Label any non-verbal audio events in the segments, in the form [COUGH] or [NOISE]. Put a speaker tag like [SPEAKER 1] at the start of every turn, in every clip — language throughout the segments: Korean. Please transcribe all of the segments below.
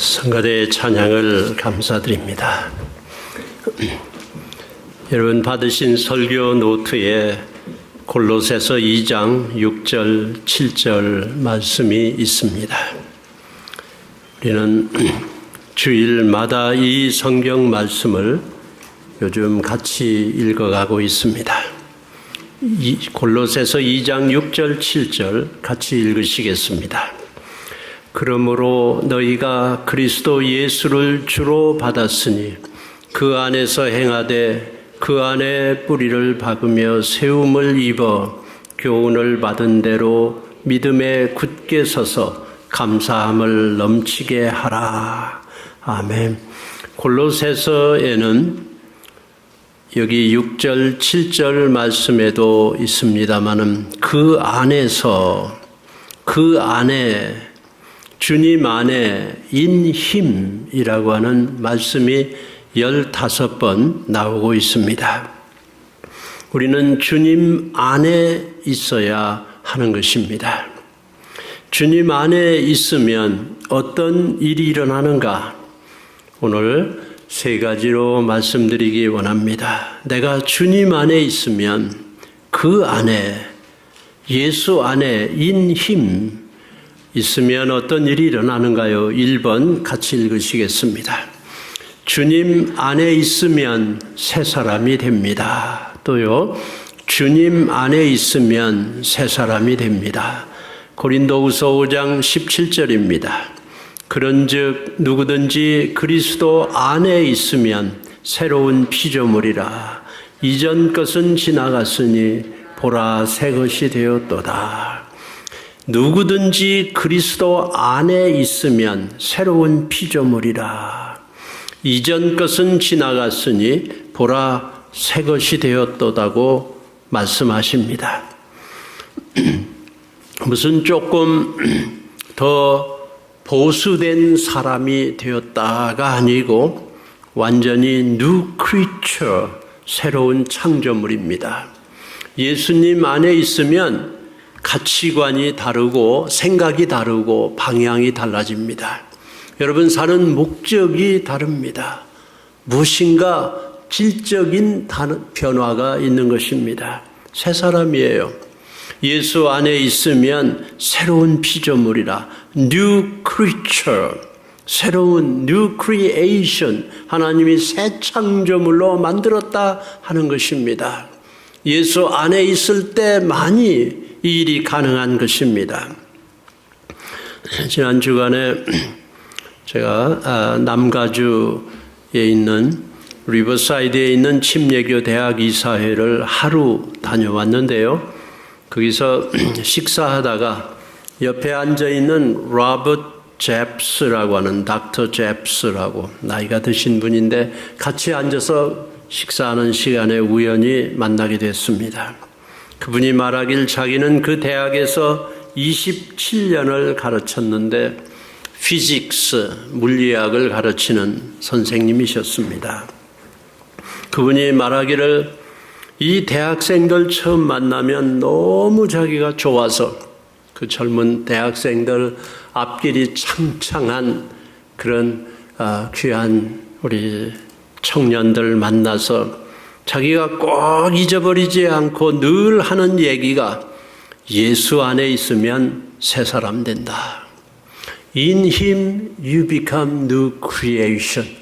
[SPEAKER 1] 성가대의 찬양을 감사드립니다. 여러분 받으신 설교 노트에 골로새서 2장 6절 7절 말씀이 있습니다. 우리는 주일마다 이 성경 말씀을 요즘 같이 읽어가고 있습니다. 이 골로새서 2장 6절 7절 같이 읽으시겠습니다. 그러므로 너희가 그리스도 예수를 주로 받았으니 그 안에서 행하되 그 안에 뿌리를 박으며 세움을 입어 교훈을 받은 대로 믿음에 굳게 서서 감사함을 넘치게 하라. 아멘. 골로새서에는 여기 6절, 7절 말씀에도 있습니다만은 그 안에서 그 안에 주님 안에 인 힘이라고 하는 말씀이 15번 나오고 있습니다. 우리는 주님 안에 있어야 하는 것입니다. 주님 안에 있으면 어떤 일이 일어나는가? 오늘 세 가지로 말씀드리기 원합니다. 내가 주님 안에 있으면 그 안에 예수 안에 인힘 있으면 어떤 일이 일어나는가요? 1번 같이 읽으시겠습니다. 주님 안에 있으면 새 사람이 됩니다. 또요, 주님 안에 있으면 새 사람이 됩니다. 고린도후서 5장 17절입니다. 그런즉 누구든지 그리스도 안에 있으면 새로운 피조물이라 이전 것은 지나갔으니 보라 새 것이 되었도다. 누구든지 그리스도 안에 있으면 새로운 피조물이라. 이전 것은 지나갔으니 보라 새 것이 되었도다고 말씀하십니다. [CLEARS THROAT] 무슨 조금 [CLEARS THROAT] 더 보수된 사람이 되었다가 아니고 완전히 new creature, 새로운 창조물입니다. 예수님 안에 있으면 가치관이 다르고 생각이 다르고 방향이 달라집니다. 여러분 사는 목적이 다릅니다. 무엇인가 질적인 변화가 있는 것입니다. 새 사람이에요. 예수 안에 있으면 새로운 피조물이라 new creature 새로운 new creation 하나님이 새 창조물로 만들었다 하는 것입니다. 예수 안에 있을 때만이 이 일이 가능한 것입니다. 지난 주간에 제가 남가주에 있는 리버사이드에 있는 침례교 대학 이사회를 하루 다녀왔는데요. 거기서 [CLEARS THROAT] 식사하다가 옆에 앉아 있는 로버트 잽스라고 하는 닥터 잽스라고 나이가 드신 분인데 같이 앉아서 식사하는 시간에 우연히 만나게 됐습니다. 그분이 말하길 자기는 그 대학에서 27년을 가르쳤는데 피직스, 물리학을 가르치는 선생님이셨습니다. 그분이 말하기를 이 대학생들 처음 만나면 너무 자기가 좋아서 그 젊은 대학생들 앞길이 창창한 그런 귀한 우리 청년들 만나서 자기가 꼭 잊어버리지 않고 늘 하는 얘기가 예수 안에 있으면 새 사람 된다. In Him you become new creation.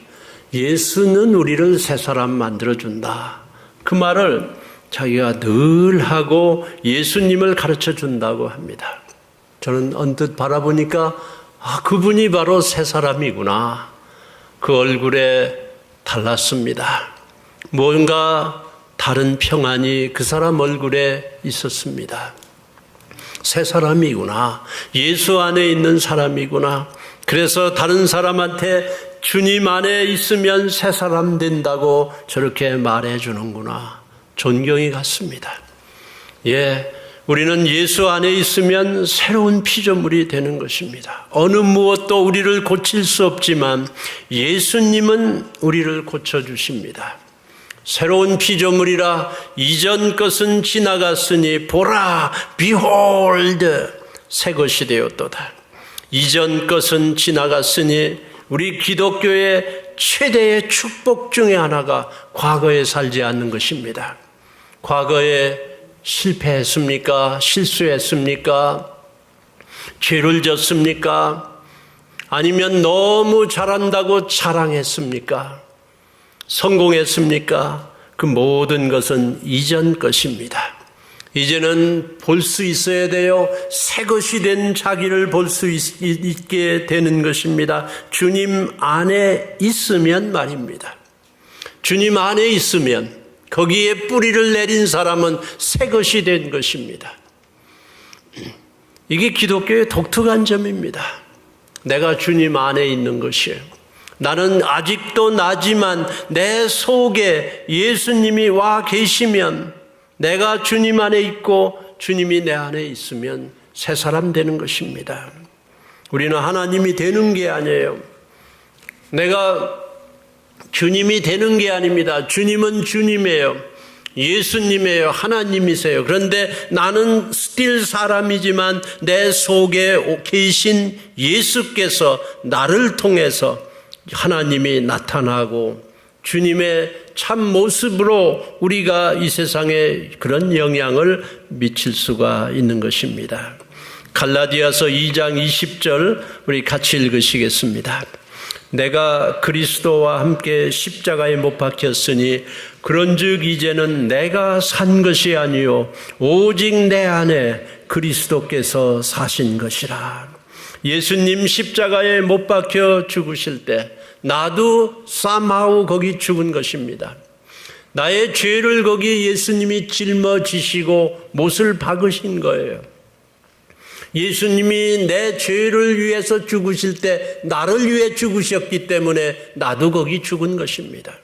[SPEAKER 1] 예수는 우리를 새 사람 만들어준다. 그 말을 자기가 늘 하고 예수님을 가르쳐 준다고 합니다. 저는 언뜻 바라보니까 아, 그분이 바로 새 사람이구나. 그 얼굴에 달랐습니다. 뭔가 다른 평안이 그 사람 얼굴에 있었습니다. 새 사람이구나. 예수 안에 있는 사람이구나. 그래서 다른 사람한테 주님 안에 있으면 새 사람 된다고 저렇게 말해 주는구나. 존경이 갔습니다. 예. 우리는 예수 안에 있으면 새로운 피조물이 되는 것입니다. 어느 무엇도 우리를 고칠 수 없지만 예수님은 우리를 고쳐주십니다. 새로운 피조물이라 이전 것은 지나갔으니 보라, behold, 새 것이 되었도다. 이전 것은 지나갔으니 우리 기독교의 최대의 축복 중의 하나가 과거에 살지 않는 것입니다. 과거에 실패했습니까? 실수했습니까? 죄를 졌습니까? 아니면 너무 잘한다고 자랑했습니까? 성공했습니까? 그 모든 것은 이전 것입니다. 이제는 볼 수 있어야 돼요. 새 것이 된 자기를 볼 수 있게 되는 것입니다. 주님 안에 있으면 말입니다. 주님 안에 있으면 거기에 뿌리를 내린 사람은 새 것이 된 것입니다. 이게 기독교의 독특한 점입니다. 내가 주님 안에 있는 것이에요. 나는 아직도 나지만 내 속에 예수님이 와 계시면 내가 주님 안에 있고 주님이 내 안에 있으면 새 사람 되는 것입니다. 우리는 하나님이 되는 게 아니에요. 내가 주님이 되는 게 아닙니다. 주님은 주님이에요. 예수님이에요. 하나님이세요. 그런데 나는 스틸 사람이지만 내 속에 계신 예수께서 나를 통해서 하나님이 나타나고 주님의 참 모습으로 우리가 이 세상에 그런 영향을 미칠 수가 있는 것입니다. 갈라디아서 2장 20절 우리 같이 읽으시겠습니다. 내가 그리스도와 함께 십자가에 못 박혔으니 그런즉 이제는 내가 산 것이 아니요 오직 내 안에 그리스도께서 사신 것이라. 예수님 십자가에 못 박혀 죽으실 때 나도 쌈하우 거기 죽은 것입니다. 나의 죄를 거기 예수님이 짊어지시고 못을 박으신 거예요. 예수님이 내 죄를 위해서 죽으실 때 나를 위해 죽으셨기 때문에 나도 거기 죽은 것입니다.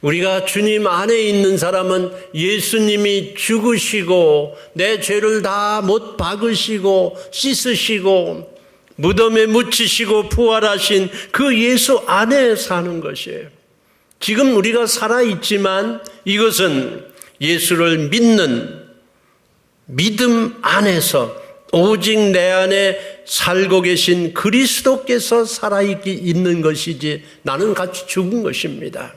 [SPEAKER 1] 우리가 주님 안에 있는 사람은 예수님이 죽으시고 내 죄를 다 못 박으시고 씻으시고 무덤에 묻히시고 부활하신 그 예수 안에 사는 것이에요. 지금 우리가 살아있지만 이것은 예수를 믿는 믿음 안에서 오직 내 안에 살고 계신 그리스도께서 살아있는 것이지 나는 같이 죽은 것입니다.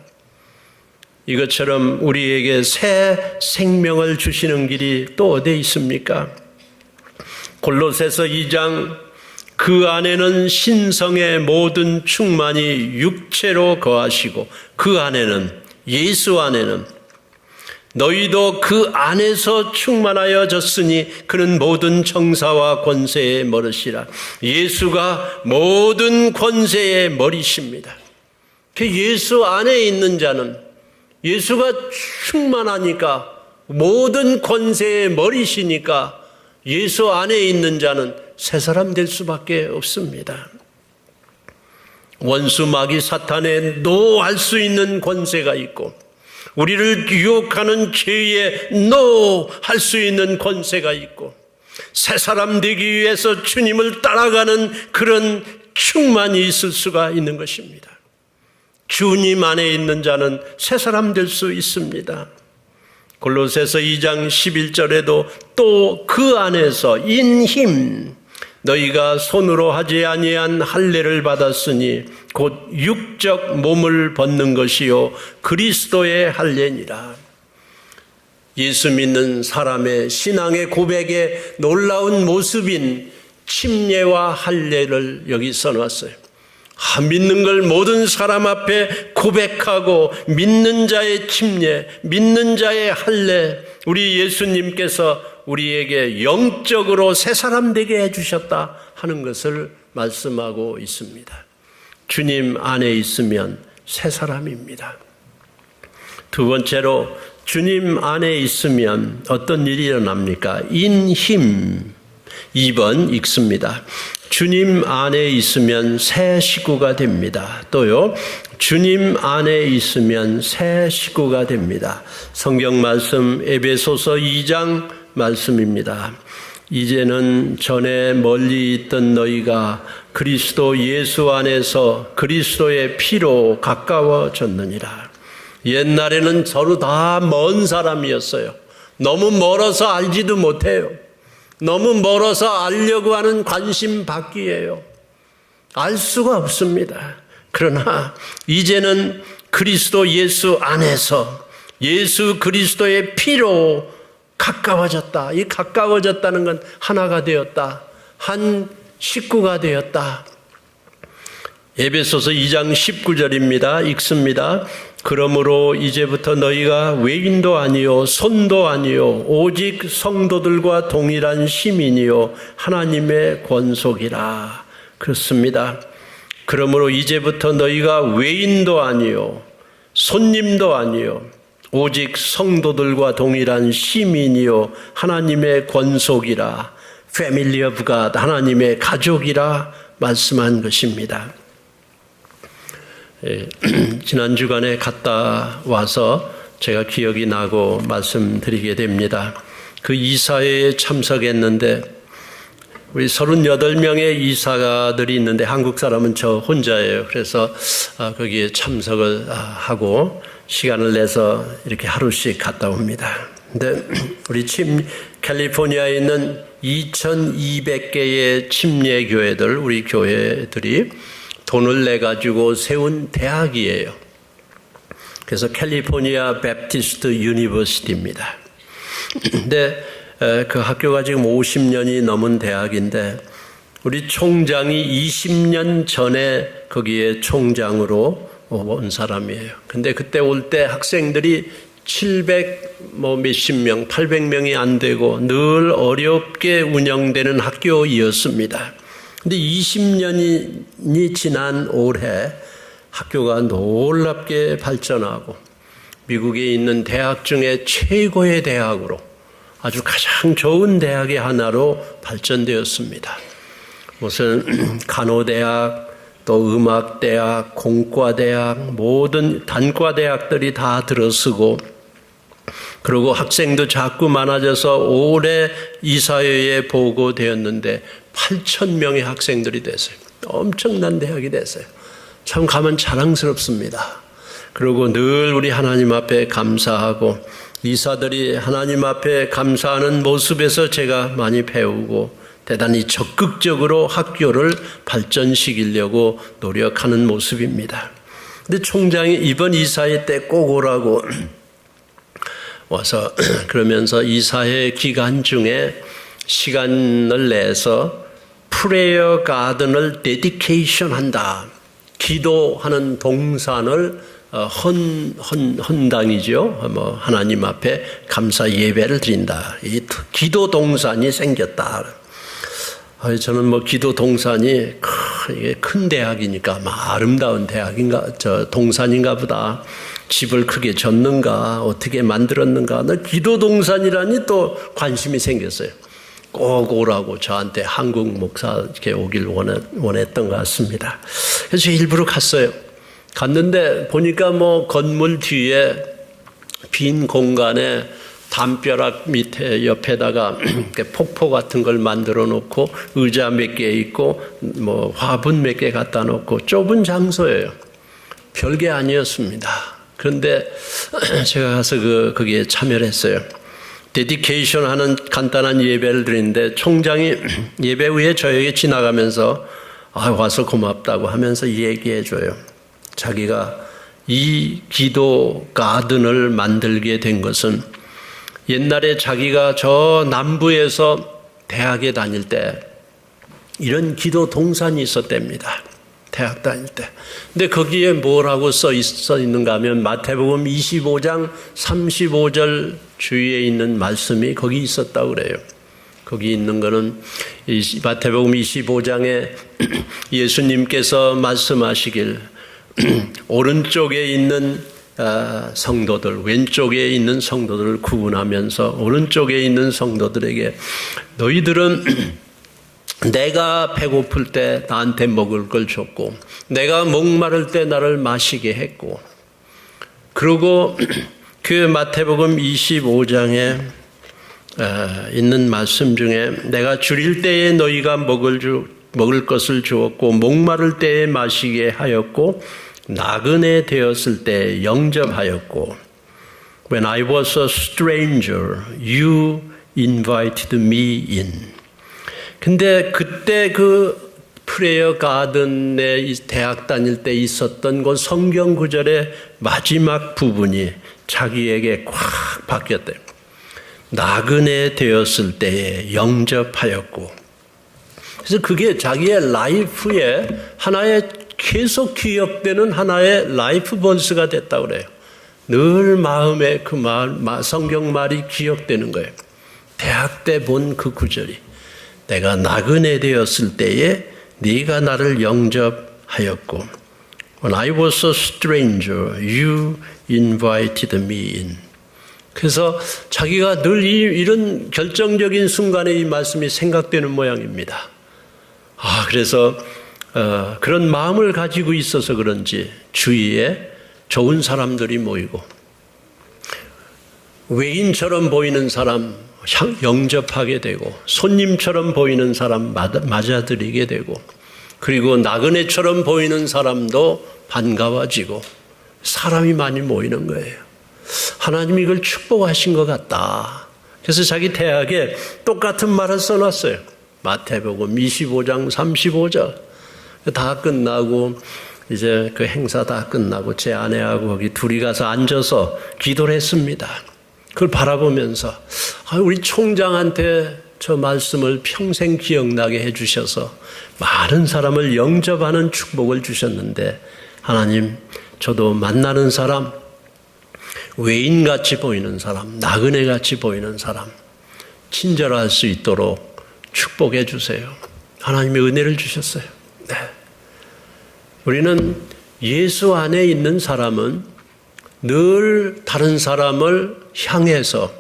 [SPEAKER 1] 이것처럼 우리에게 새 생명을 주시는 길이 또 어디에 있습니까? 골로새서 2장 그 안에는 신성의 모든 충만이 육체로 거하시고 그 안에는 예수 안에는 너희도 그 안에서 충만하여 졌으니 그는 모든 정사와 권세의 머리시라. 예수가 모든 권세의 머리십니다. 그 예수 안에 있는 자는 예수가 충만하니까 모든 권세의 머리시니까 예수 안에 있는 자는 새 사람 될 수밖에 없습니다. 원수 마귀 사탄에 노할 수 있는 권세가 있고 우리를 유혹하는 죄에 노할 수 있는 권세가 있고 새 사람 되기 위해서 주님을 따라가는 그런 충만이 있을 수가 있는 것입니다. 주님 안에 있는 자는 새 사람 될 수 있습니다. 골로새서 2장 11절에도 또 그 안에서 인힘 너희가 손으로 하지 아니한 할례를 받았으니 곧 육적 몸을 벗는 것이요 그리스도의 할례니라. 예수 믿는 사람의 신앙의 고백의 놀라운 모습인 침례와 할례를 여기 써놨어요. 아, 믿는 걸 모든 사람 앞에 고백하고 믿는 자의 침례, 믿는 자의 할례, 우리 예수님께서 우리에게 영적으로 새 사람 되게 해주셨다 하는 것을 말씀하고 있습니다. 주님 안에 있으면 새 사람입니다. 두 번째로 주님 안에 있으면 어떤 일이 일어납니까? 인힘. 2번 읽습니다. 주님 안에 있으면 새 식구가 됩니다. 또요, 주님 안에 있으면 새 식구가 됩니다. 성경 말씀 에베소서 2장 말씀입니다. 이제는 전에 멀리 있던 너희가 그리스도 예수 안에서 그리스도의 피로 가까워졌느니라. 옛날에는 서로 다 먼 사람이었어요. 너무 멀어서 알지도 못해요. 너무 멀어서 알려고 하는 관심 받기예요. 알 수가 없습니다. 그러나 이제는 그리스도 예수 안에서 예수 그리스도의 피로 가까워졌다. 이 가까워졌다는 건 하나가 되었다. 한 식구가 되었다. 에베소서 2장 19절입니다. 읽습니다. 그러므로 이제부터 너희가 외인도 아니요 손도 아니요 오직 성도들과 동일한 시민이요 하나님의 권속이라 그렇습니다. 그러므로 이제부터 너희가 외인도 아니요 손님도 아니요 오직 성도들과 동일한 시민이요 하나님의 권속이라 패밀리 오브 갓 하나님의 가족이라 말씀한 것입니다. 예, [CLEARS THROAT] 지난 주간에 갔다 와서 제가 기억이 나고 말씀드리게 됩니다. 그 이사회에 참석했는데 우리 38명의 이사가들이 있는데 한국 사람은 저 혼자예요. 그래서 아, 거기에 참석을 아, 하고 시간을 내서 이렇게 하루씩 갔다 옵니다. 근데 [CLEARS THROAT] 우리 침 캘리포니아에 있는 2,200개의 침례 교회들 우리 교회들이 돈을 내 가지고 세운 대학이에요. 그래서 캘리포니아 베프티스트 유니버시티입니다. [CLEARS THROAT] 근데 그 학교가 지금 50년이 넘은 대학인데 우리 총장이 20년 전에 거기에 총장으로 온 사람이에요. 근데 그때 올 때 학생들이 700 뭐 몇십 명, 800명이 안 되고 늘 어렵게 운영되는 학교이었습니다. 근데 20년이 지난 올해 학교가 놀랍게 발전하고 미국에 있는 대학 중에 최고의 대학으로 아주 가장 좋은 대학의 하나로 발전되었습니다. 무슨 간호대학, 또 음악대학, 공과대학, 모든 단과대학들이 다 들어서고 그리고 학생도 자꾸 많아져서 올해 이사회에 보고되었는데 8천 명의 학생들이 됐어요. 엄청난 대학이 됐어요. 참 가면 자랑스럽습니다. 그리고 늘 우리 하나님 앞에 감사하고 이사들이 하나님 앞에 감사하는 모습에서 제가 많이 배우고 대단히 적극적으로 학교를 발전시키려고 노력하는 모습입니다. 근데 총장이 이번 이사회 때 꼭 오라고 [CLEARS THROAT] 와서 [CLEARS THROAT] 그러면서 이사회 기간 중에 시간을 내서 프레이어 가든을 데디케이션 한다. 기도하는 동산을 어, 헌, 헌, 헌당이죠. 뭐, 하나님 앞에 감사 예배를 드린다. 이 기도 동산이 생겼다. 저는 뭐 기도 동산이 큰 대학이니까 막 아름다운 대학인가, 저 동산인가 보다. 집을 크게 졌는가, 어떻게 만들었는가. 기도 동산이라니 또 관심이 생겼어요. 꼭 오라고 저한테 한국 목사께 오길 원했던 것 같습니다. 그래서 일부러 갔어요. 갔는데 보니까 뭐 건물 뒤에 빈 공간에 담벼락 밑에 옆에다가 [CLEARS THROAT] 폭포 같은 걸 만들어 놓고 의자 몇 개 있고 뭐 화분 몇 개 갖다 놓고 좁은 장소예요. 별게 아니었습니다. 그런데 [CLEARS THROAT] 제가 가서 그 거기에 참여를 했어요. 데디케이션 하는 간단한 예배를 드리는데 총장이 [CLEARS THROAT] 예배 후에 저에게 지나가면서 아, 와서 고맙다고 하면서 얘기해 줘요. 자기가 이 기도 가든을 만들게 된 것은 옛날에 자기가 저 남부에서 대학에 다닐 때 이런 기도 동산이 있었답니다. 대학 다닐 때. 근데 거기에 뭐라고 써, 있는가 하면 마태복음 25장 35절 주위에 있는 말씀이 거기 있었다고 그래요. 거기 있는 거는 마태복음 25장에 [CLEARS THROAT] 예수님께서 말씀하시길 [CLEARS THROAT] 오른쪽에 있는 아, 성도들, 왼쪽에 있는 성도들을 구분하면서 오른쪽에 있는 성도들에게 너희들은 [CLEARS THROAT] 내가 배고플 때 나한테 먹을 걸 줬고, 내가 목마를 때 나를 마시게 했고, 그리고 [CLEARS THROAT] 그 마태복음 25장에 어, 있는 말씀 중에 내가 줄일 때에 너희가 먹을 주, 먹을 것을 주었고 목마를 때에 마시게 하였고 나그네 되었을 때 영접하였고 When I was a stranger, you invited me in. 근데 그때 그 프레어 가든에 이 대학 다닐 때 있었던 그 성경 구절의 마지막 부분이 자기에게 꽉 박혔대요. 나그네 되었을 때에 영접하였고 그래서 그게 자기의 라이프의 하나의 계속 기억되는 하나의 라이프 번스가 됐다고 그래요. 늘 마음에 그 말, 성경 말이 기억되는 거예요. 대학 때 본 그 구절이 내가 나그네 되었을 때에 네가 나를 영접하였고 When I was a stranger, you invited me in. 그래서 자기가 늘 이런 결정적인 순간에 이 말씀이 생각되는 모양입니다. 아, 그래서 어, 그런 마음을 가지고 있어서 그런지 주위에 좋은 사람들이 모이고 외인처럼 보이는 사람 영접하게 되고 손님처럼 보이는 사람 맞아들이게 되고 그리고 나그네처럼 보이는 사람도 반가워지고 사람이 많이 모이는 거예요. 하나님 이걸 축복하신 것 같다. 그래서 자기 대학에 똑같은 말을 써놨어요. 마태복음 25장 35절. 다 끝나고 이제 그 행사 다 끝나고 제 아내하고 거기 둘이 가서 앉아서 기도를 했습니다. 그걸 바라보면서 아, 우리 총장한테 저 말씀을 평생 기억나게 해주셔서 많은 사람을 영접하는 축복을 주셨는데 하나님 저도 만나는 사람 외인같이 보이는 사람 나그네같이 보이는 사람 친절할 수 있도록 축복해 주세요. 하나님의 은혜를 주셨어요. 네. 우리는 예수 안에 있는 사람은 늘 다른 사람을 향해서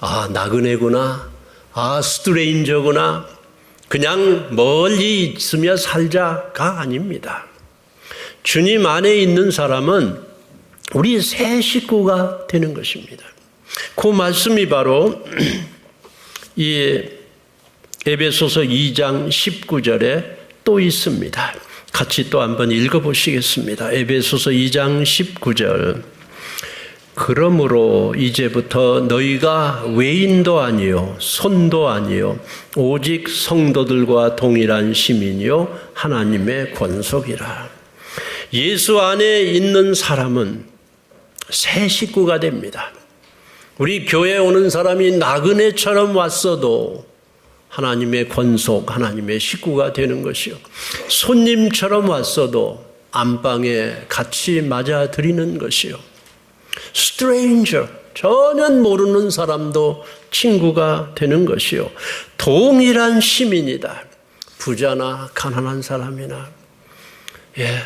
[SPEAKER 1] 아, 나그네구나. 아, 스트레인저구나. 그냥 멀리 있으며 살자가 아닙니다. 주님 안에 있는 사람은 우리 새 식구가 되는 것입니다. 그 말씀이 바로 [CLEARS THROAT] 이 에베소서 2장 19절에 또 있습니다. 같이 또 한번 읽어보시겠습니다. 에베소서 2장 19절. 그러므로 이제부터 너희가 외인도 아니요, 손도 아니요, 오직 성도들과 동일한 시민이요, 하나님의 권속이라. 예수 안에 있는 사람은 새 식구가 됩니다. 우리 교회에 오는 사람이 나그네처럼 왔어도 하나님의 권속, 하나님의 식구가 되는 것이요. 손님처럼 왔어도 안방에 같이 맞아들이는 것이요. Stranger, 전혀 모르는 사람도 친구가 되는 것이요. 동일한 시민이다. 부자나 가난한 사람이나, 예,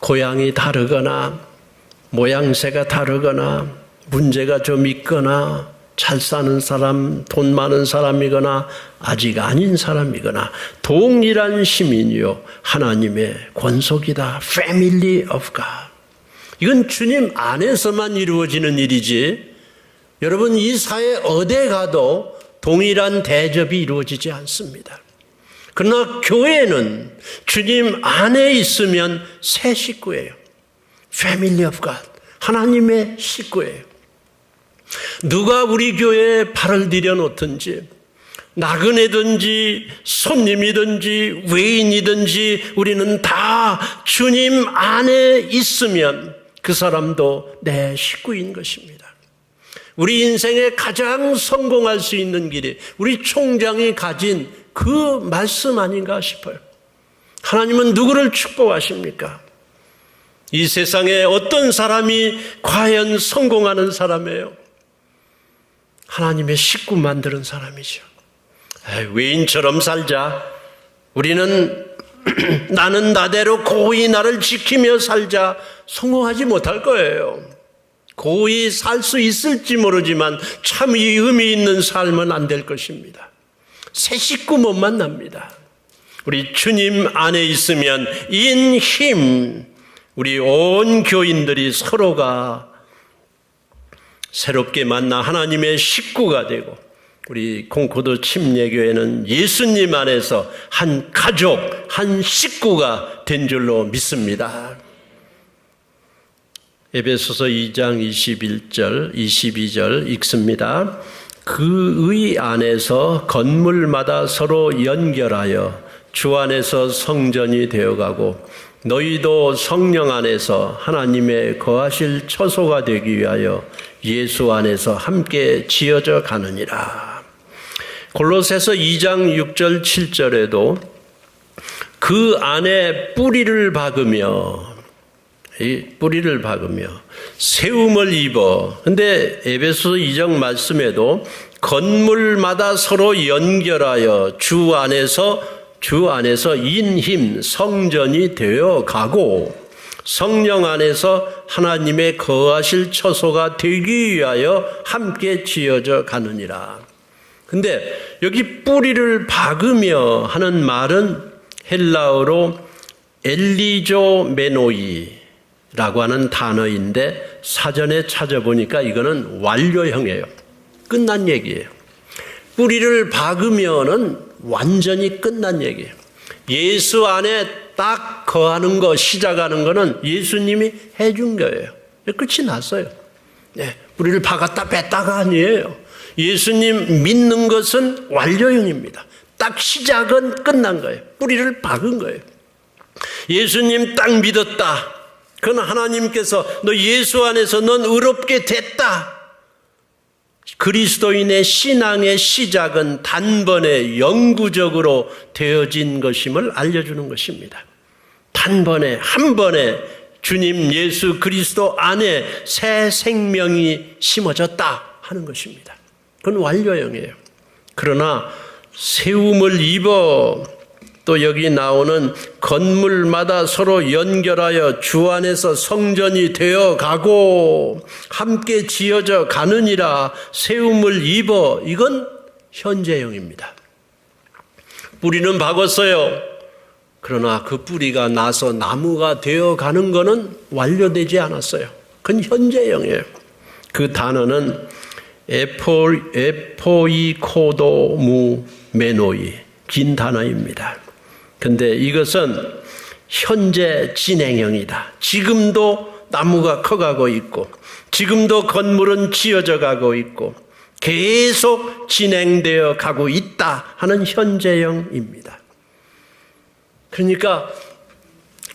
[SPEAKER 1] 고향이 다르거나, 모양새가 다르거나, 문제가 좀 있거나, 잘 사는 사람, 돈 많은 사람이거나, 아직 아닌 사람이거나, 동일한 시민이요. 하나님의 권속이다. Family of God. 이건 주님 안에서만 이루어지는 일이지 여러분 이 사회 어디 가도 동일한 대접이 이루어지지 않습니다. 그러나 교회는 주님 안에 있으면 새 식구예요. Family of God. 하나님의 식구예요. 누가 우리 교회에 발을 들여놓든지 나그네든지 손님이든지 외인이든지 우리는 다 주님 안에 있으면 그 사람도 내 식구인 것입니다. 우리 인생에 가장 성공할 수 있는 길이 우리 총장이 가진 그 말씀 아닌가 싶어요. 하나님은 누구를 축복하십니까? 이 세상에 어떤 사람이 과연 성공하는 사람이에요? 하나님의 식구 만드는 사람이죠. 외인처럼 살자. 우리는 [CLEARS THROAT] 나는 나대로 고이 나를 지키며 살자 성공하지 못할 거예요. 고이 살 수 있을지 모르지만 참 이 의미 있는 삶은 안 될 것입니다. 새 식구 못 만납니다. 우리 주님 안에 있으면 인 힘, 우리 온 교인들이 서로가 새롭게 만나 하나님의 식구가 되고 우리 공코도 침례교회는 예수님 안에서 한 가족, 한 식구가 된 줄로 믿습니다. 에베소서 2장 21절, 22절 읽습니다. 그의 안에서 건물마다 서로 연결하여 주 안에서 성전이 되어가고 너희도 성령 안에서 하나님의 거하실 처소가 되기 위하여 예수 안에서 함께 지어져 가느니라. 골로새서 2장 6절 7절에도 그 안에 뿌리를 박으며 이 뿌리를 박으며 세움을 입어. 근데 에베소 2장 말씀에도 건물마다 서로 연결하여 주 안에서 주 안에서 인힘 성전이 되어 가고 성령 안에서 하나님의 거하실 처소가 되기 위하여 함께 지어져 가느니라. 근데 여기 뿌리를 박으며 하는 말은 헬라어로 엘리조 메노이라고 하는 단어인데 사전에 찾아보니까 이거는 완료형이에요. 끝난 얘기예요. 뿌리를 박으면은 완전히 끝난 얘기예요. 예수 안에 딱 거하는 거, 시작하는 거는 예수님이 해준 거예요. 끝이 났어요. 네, 뿌리를 박았다 뺐다가 아니에요. 예수님 믿는 것은 완료형입니다. 딱 시작은 끝난 거예요. 뿌리를 박은 거예요. 예수님 딱 믿었다. 그건 하나님께서 너 예수 안에서 넌 의롭게 됐다. 그리스도인의 신앙의 시작은 단번에 영구적으로 되어진 것임을 알려주는 것입니다. 단번에, 한 번에 주님 예수 그리스도 안에 새 생명이 심어졌다 하는 것입니다. 그건 완료형이에요. 그러나 세움을 입어 또 여기 나오는 건물마다 서로 연결하여 주 안에서 성전이 되어 가고 함께 지어져 가느니라 세움을 입어 이건 현재형입니다. 뿌리는 박았어요. 그러나 그 뿌리가 나서 나무가 되어 가는 것은 완료되지 않았어요. 그건 현재형이에요. 그 단어는 에포, 에포이코도무 메노이 긴 단어입니다. 근데 이것은 현재 진행형이다. 지금도 나무가 커가고 있고, 지금도 건물은 지어져 가고 있고, 계속 진행되어 가고 있다 하는 현재형입니다. 그러니까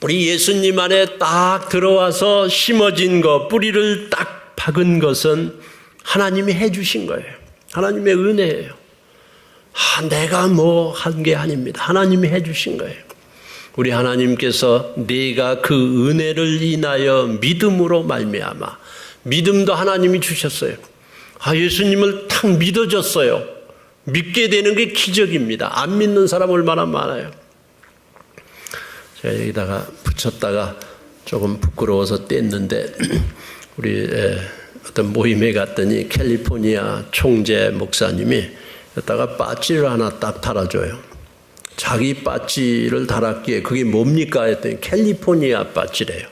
[SPEAKER 1] 우리 예수님 안에 딱 들어와서 심어진 것, 뿌리를 딱 박은 것은 하나님이 해주신 거예요. 하나님의 은혜예요. 아, 내가 뭐 한 게 아닙니다. 하나님이 해주신 거예요. 우리 하나님께서 네가 그 은혜를 인하여 믿음으로 말미암아 믿음도 하나님이 주셨어요. 아 예수님을 탁 믿어졌어요. 믿게 되는 게 기적입니다. 안 믿는 사람 얼마나 많아요. 제가 여기다가 붙였다가 조금 부끄러워서 뗐는데 [CLEARS THROAT] 우리 어떤 모임에 갔더니 캘리포니아 총재 목사님이 여기다가 빠찌를 하나 딱 달아줘요. 자기 빠찌를 달았기에 그게 뭡니까 했더니 캘리포니아 빠찌래요.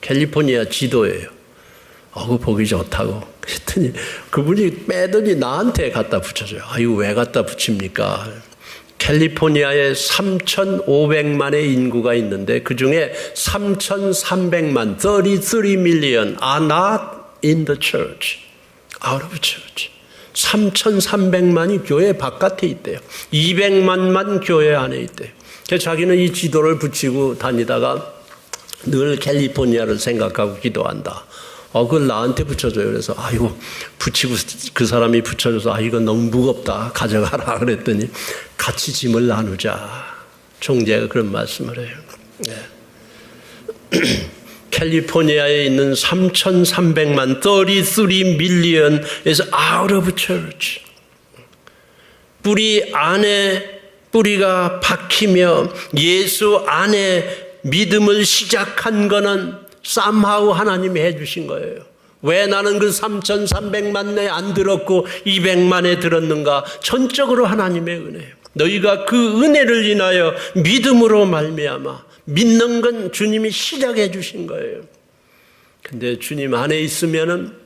[SPEAKER 1] 캘리포니아 지도예요. 어, 그 보기 좋다고. 그랬더니 그분이 빼더니 나한테 갖다 붙여줘요. 아, 이거 왜 갖다 붙입니까? 캘리포니아에 3,500만의 인구가 있는데 그 중에 3,300만, 33 million are not in the church, out of church. 3,300만이 교회 바깥에 있대요. 200만만 교회 안에 있대요. 그래서 자기는 이 지도를 붙이고 다니다가 늘 캘리포니아를 생각하고 기도한다. 어, 그걸 나한테 붙여줘요. 그래서, 아이고, 붙이고, 그 사람이 붙여줘서, 아, 이거 너무 무겁다. 가져가라. [LAUGHS] 그랬더니, 같이 짐을 나누자. 총재가 그런 말씀을 해요. 네. [CLEARS THROAT] 캘리포니아에 있는 3,300만, 33 million에서 out of church. 뿌리 안에 뿌리가 박히며 예수 안에 믿음을 시작한 거는 쌈하우 하나님이 해 주신 거예요. 왜 나는 그 3,300만 내안 들었고 200만에 들었는가? 전적으로 하나님의 은혜예요. 너희가 그 은혜를 인하여 믿음으로 말미암아 믿는 건 주님이 시작해 주신 거예요. 근데 주님 안에 있으면은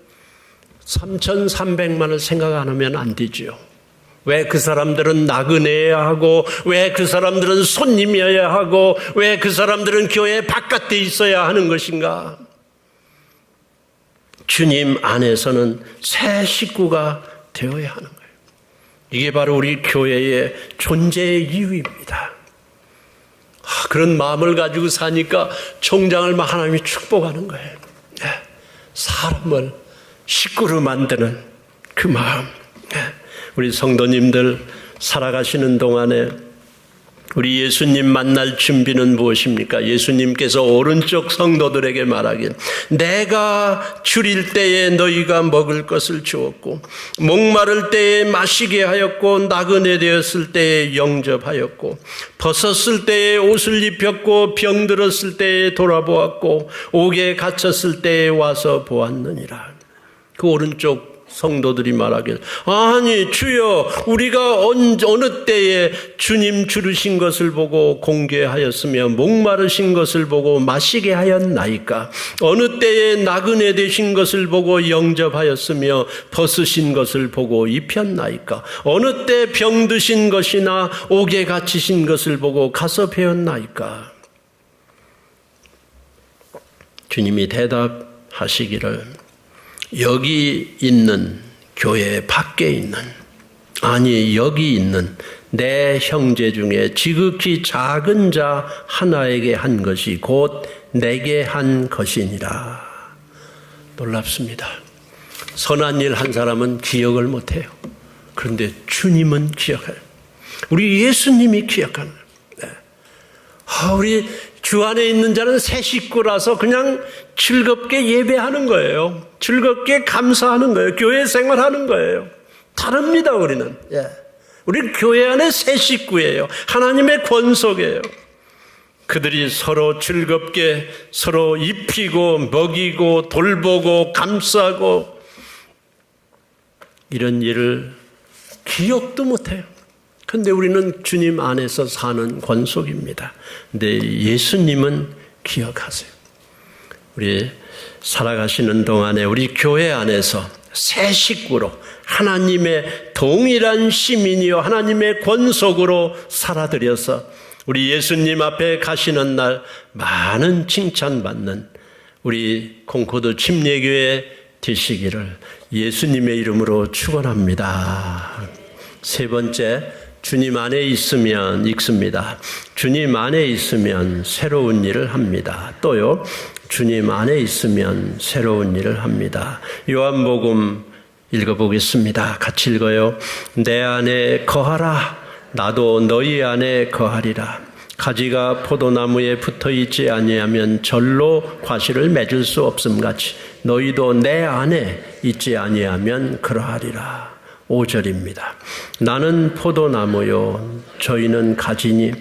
[SPEAKER 1] 3,300만을 생각 안 하면 안 되죠. 왜그 사람들은 나그네야 하고, 왜 그 사람들은 손님이어야 하고, 왜 그 사람들은 교회 바깥에 있어야 하는 것인가? 주님 안에서는 새 식구가 되어야 하는 거예요. 이게 바로 우리 교회의 존재의 이유입니다. 아, 그런 마음을 가지고 사니까 총장을 막 하나님이 축복하는 거예요. 예. 사람을 식구로 만드는 그 마음. 예. 우리 성도님들 살아가시는 동안에 우리 예수님 만날 준비는 무엇입니까? 예수님께서 오른쪽 성도들에게 말하길 내가 줄일 때에 너희가 먹을 것을 주었고 목마를 때에 마시게 하였고 나그네 되었을 때에 영접하였고 벗었을 때에 옷을 입혔고 병들었을 때에 돌아보았고 옥에 갇혔을 때에 와서 보았느니라. 그 오른쪽 성도들이 말하길. 아니 주여 우리가 언- 어느 때에 주님 주르신 것을 보고 공개하였으며 목마르신 것을 보고 마시게 하였나이까? 어느 때에 나그네 되신 것을 보고 영접하였으며 벗으신 것을 보고 입혔나이까? 어느 때 병드신 것이나 옥에 갇히신 것을 보고 가서 배웠나이까? 주님이 대답하시기를 여기 있는 교회 밖에 있는 아니 여기 있는 내 형제 중에 지극히 작은 자 하나에게 한 것이 곧 내게 한 것이니라. 놀랍습니다. 선한 일 한 사람은 기억을 못해요. 그런데 주님은 기억해요. 우리 예수님이 기억하는. 네. 아, 우리 주 안에 있는 자는 새 식구라서 그냥 즐겁게 예배하는 거예요. 즐겁게 감사하는 거예요. 교회 생활하는 거예요. 다릅니다, 우리는. 예. 우리 교회 안에 새 식구예요. 하나님의 권속이에요. 그들이 서로 즐겁게 서로 입히고 먹이고 돌보고 감싸고 이런 일을 기억도 못해요. 근데 우리는 주님 안에서 사는 권속입니다. 근데 예수님은 기억하세요. 우리 살아가시는 동안에 우리 교회 안에서 새 식구로 하나님의 동일한 시민이요 하나님의 권속으로 살아들여서 우리 예수님 앞에 가시는 날 많은 칭찬받는 우리 콩코드 침례교회 되시기를 예수님의 이름으로 축원합니다. 세 번째 주님 안에 있으면 읽습니다. 주님 안에 있으면 새로운 일을 합니다. 또요. 주님 안에 있으면 새로운 일을 합니다. 요한복음 읽어보겠습니다. 같이 읽어요. 내 안에 거하라. 나도 너희 안에 거하리라. 가지가 포도나무에 붙어 있지 아니하면 절로 과실을 맺을 수 없음 같이 너희도 내 안에 있지 아니하면 그러하리라. 5절입니다. 나는 포도나무요 저희는 가지니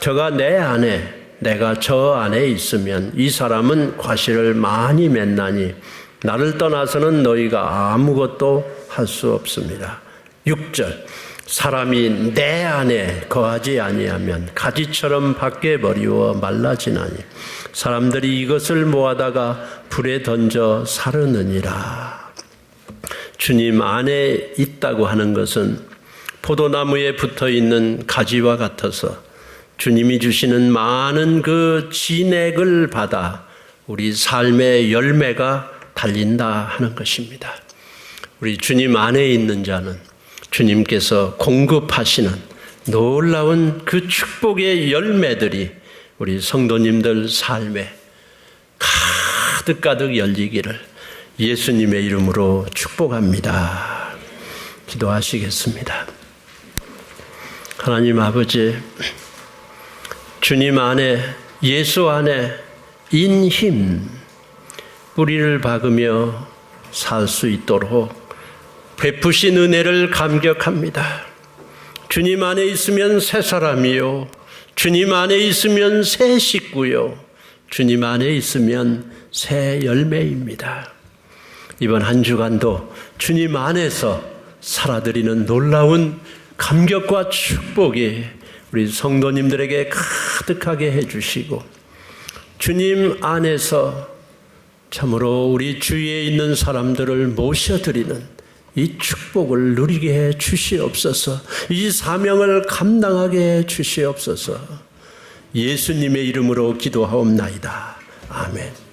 [SPEAKER 1] 저가 내 안에 내가 저 안에 있으면 이 사람은 과실을 많이 맺나니 나를 떠나서는 너희가 아무것도 할 수 없습니다. 6절 사람이 내 안에 거하지 아니하면 가지처럼 밖에 버리워 말라지나니 사람들이 이것을 모아다가 불에 던져 사르느니라. 주님 안에 있다고 하는 것은 포도나무에 붙어 있는 가지와 같아서 주님이 주시는 많은 그 진액을 받아 우리 삶의 열매가 달린다 하는 것입니다. 우리 주님 안에 있는 자는 주님께서 공급하시는 놀라운 그 축복의 열매들이 우리 성도님들 삶에 가득가득 열리기를 예수님의 이름으로 축복합니다. 기도하시겠습니다. 하나님 아버지, 주님 안에, 예수 안에 인힘, 뿌리를 박으며 살 수 있도록 베푸신 은혜를 감격합니다. 주님 안에 있으면 새 사람이요. 주님 안에 있으면 새 식구요. 주님 안에 있으면 새 열매입니다. 이번 한 주간도 주님 안에서 살아드리는 놀라운 감격과 축복이 우리 성도님들에게 가득하게 해주시고 주님 안에서 참으로 우리 주위에 있는 사람들을 모셔드리는 이 축복을 누리게 해 주시옵소서. 이 사명을 감당하게 해 주시옵소서. 예수님의 이름으로 기도하옵나이다. 아멘.